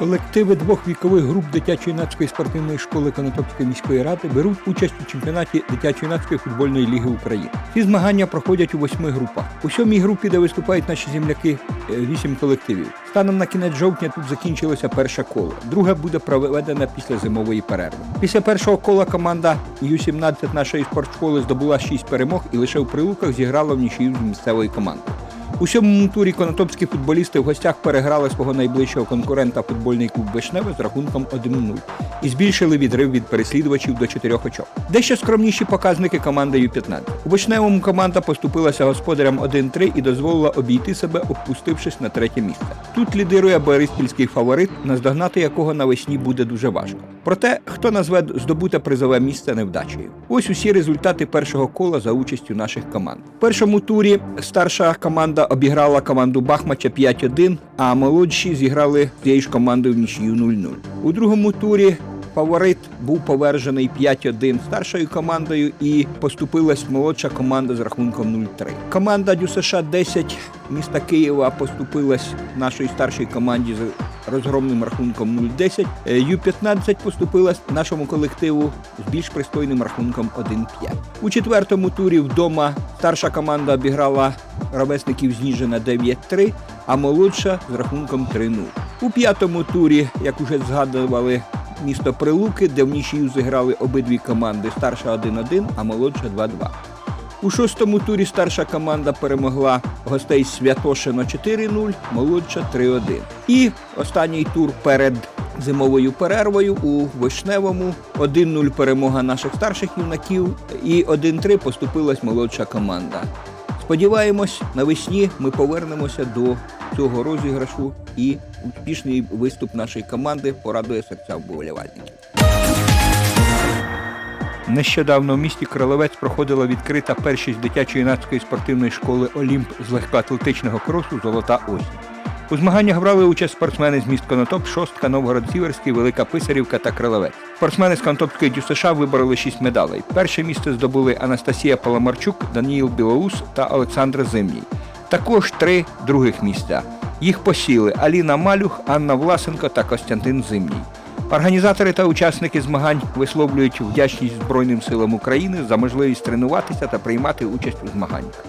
Колективи двох вікових груп дитячо-юнацької спортивної школи Конотопської міської ради беруть участь у чемпіонаті дитячо-юнацької футбольної ліги України. Ці змагання проходять у восьми групах. У сьомій групі, де виступають наші земляки, е, вісім колективів. Станом на кінець жовтня тут закінчилося перше коло. Друге буде проведене після зимової перерви. Після першого кола команда Ю-17 нашої спортшколи здобула шість перемог і лише у прилуках зіграла в нічию з місцевою командою. У сьомому турі конотопські футболісти в гостях переграли свого найближчого конкурента футбольний клуб Вишневе з рахунком 1-0 і збільшили відрив від переслідувачів до 4 очок. Дещо скромніші показники команди Ю-15. У Вишневому команда поступилася господарям 1-3 і дозволила обійти себе, опустившись на третє місце. Тут лідирує бориспільський фаворит, наздогнати якого навесні буде дуже важко. Проте, хто назве здобуте призове місце невдачею? Ось усі результати першого кола за участю наших команд. В першому турі старша команда обіграла команду Бахмача 5-1, а молодші зіграли з цією ж командою в нічию 0-0. У другому турі Фаворит був повержений 5-1 старшою командою і поступилась молодша команда з рахунком 0-3. Команда ДЮСШ 10 міста Києва поступилась нашій старшій команді з розгромним рахунком 0-10. Е, Ю-15 поступилась нашому колективу з більш пристойним рахунком 1-5. У четвертому турі вдома старша команда обіграла ровесників Зніжина 9-3, а молодша з рахунком 3-0. У п'ятому турі, як уже згадували, місто Прилуки, де в нічию зіграли обидві команди старша 1-1, а молодша 2-2. У шостому турі старша команда перемогла гостей Святошино 4-0, молодша 3-1. І останній тур перед зимовою перервою у Вишневому 1-0 перемога наших старших юнаків і 1-3 поступилась молодша команда. Сподіваємось, навесні ми повернемося до цього розіграшу і успішний виступ нашої команди порадує серця вболівальників. Нещодавно в місті Кролевець проходила відкрита першість дитячо-юнацької спортивної школи Олімп з легкоатлетичного кросу Золота осінь. У змаганнях брали участь спортсмени з міст Конотоп, Шостка, Новгород-Сіверський, Велика Писарівка та Криловець. Спортсмени з Конотопської ДЮСШ вибороли шість медалей. Перше місце здобули Анастасія Паламарчук, Даніїл Білоус та Олександр Зимній. Також три других місця. Їх посіли Аліна Малюх, Анна Власенко та Костянтин Зимній. Організатори та учасники змагань висловлюють вдячність Збройним силам України за можливість тренуватися та приймати участь у змаганнях.